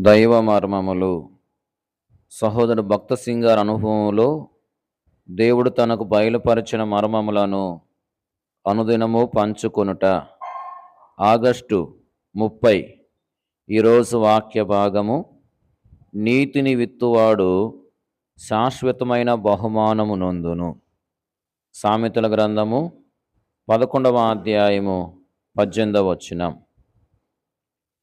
దైవ మర్మములు. సహోదరు భక్త సింగార్ అనుభవంలో దేవుడు తనకు బయలుపరిచిన మర్మములను అనుదినము పంచుకొనుట. ఆగస్టు ముప్పై ఈరోజు వాక్య భాగము. నీతిని విత్తువాడు శాశ్వతమైన బహుమానము నొందును. సామెతల గ్రంథము పదకొండవ అధ్యాయము పద్దెనిమిదవ వచనం.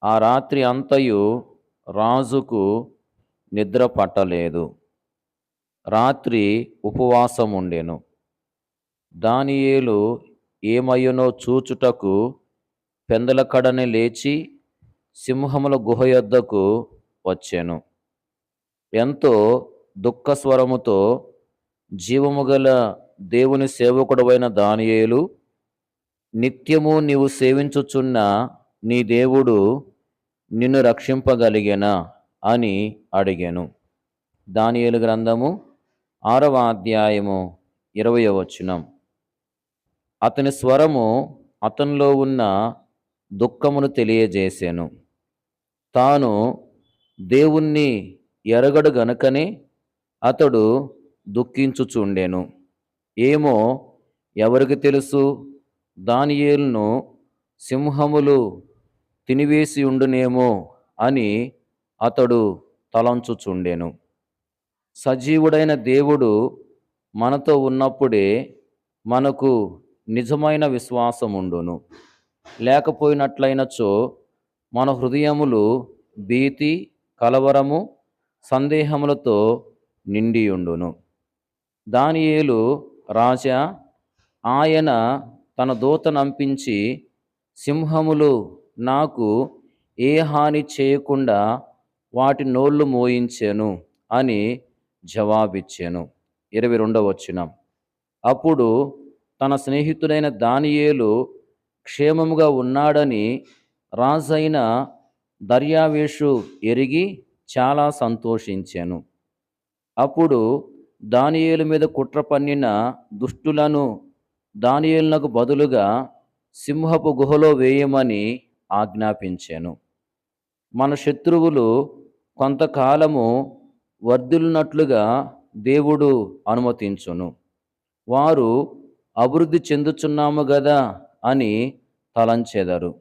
ఆ రాత్రి అంతయు రాజుకు నిద్ర పట్టలేదు. రాత్రి ఉపవాసం ఉండెను దానియేలు ఏమయ్యనో చూచుటకు పెందల కడని లేచి సింహముల గుహ యొద్దకు వచ్చాను. ఎంతో దుఃఖస్వరముతో జీవము గల దేవుని సేవకుడవైన దానియేలు నిత్యము నీవు సేవించుచున్న నీ దేవుడు నిన్ను రక్షింపగలిగెనా అని అడిగాను. దానియేలు గ్రంథము ఆరవ అధ్యాయము ఇరవై వచనం. అతని స్వరము అతనిలో ఉన్న దుఃఖమును తెలియజేశాను తాను దేవుణ్ణి ఎరగడు గనుకనే అతడు దుఃఖించుచుండెను. ఏమో ఎవరికి తెలుసు? దానియేలును సింహములు తినివేసి ఉండునేమో అని అతడు తలంచుచుండెను. సజీవుడైన దేవుడు మనతో ఉన్నప్పుడే మనకు నిజమైన విశ్వాసం ఉండును లేకపోయినట్లయినచో మన హృదయములు భీతి కలవరము సందేహములతో నిండియుండును. దానియేలు రాజా ఆయన తన దూతనంపించి సింహములు నాకు ఏ హాని చేయకుండా వాటి నోళ్ళు మోయించాను అని జవాబిచ్చాను. ఇరవై రెండవ వచనం. అప్పుడు తన స్నేహితుడైన దానియేలు క్షేమముగా ఉన్నాడని రాజైన దర్యావేషు ఎరిగి చాలా సంతోషించాను. అప్పుడు దానియేలు మీద కుట్ర పన్నిన దుష్టులను దానియేలునకు బదులుగా సింహపు గుహలో వేయమని ఆజ్ఞాపించాను. మన శత్రువులు కొంతకాలము వర్ధిల్లునట్లుగా దేవుడు అనుమతించును. వారు అభివృద్ధి చెందుచున్నాము గదా అని తలంచెదరు.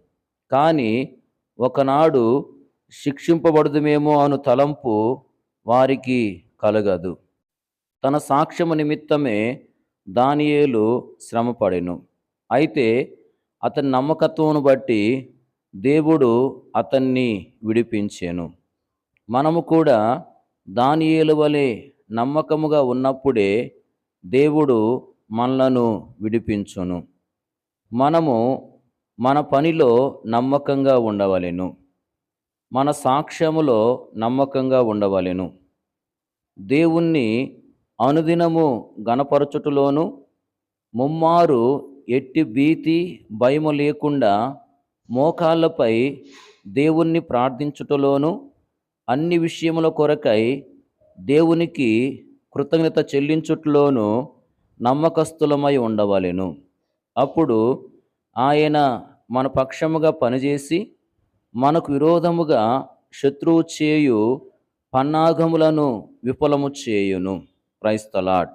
కానీ ఒకనాడు శిక్షింపబడదుమేమో అను తలంపు వారికి కలగదు. తన సాక్ష్యము నిమిత్తమే దానియేలు శ్రమపడెను. అయితే అతని నమ్మకత్వమును బట్టి దేవుడు అతన్ని విడిపించాను. మనము కూడా దానియేలు వలె నమ్మకముగా ఉన్నప్పుడే దేవుడు మనలను విడిపించును. మనము మన పనిలో నమ్మకంగా ఉండవలెను. మన సాక్ష్యములో నమ్మకంగా ఉండవలెను. దేవుణ్ణి అనుదినము గణపరచుటలోను ముమ్మారు ఎట్టి భీతి భయము లేకుండా మోకాళ్ళపై దేవుణ్ణి ప్రార్థించుటలోను అన్ని విషయముల కొరకై దేవునికి కృతజ్ఞత చెల్లించుటలోను నమ్మకస్తులమై ఉండవలెను. అప్పుడు ఆయన మన పక్షముగా పనిచేసి మనకు విరోధముగా శత్రువు చేయు పన్నాగములను విఫలము చేయును. క్రైస్తలాడ్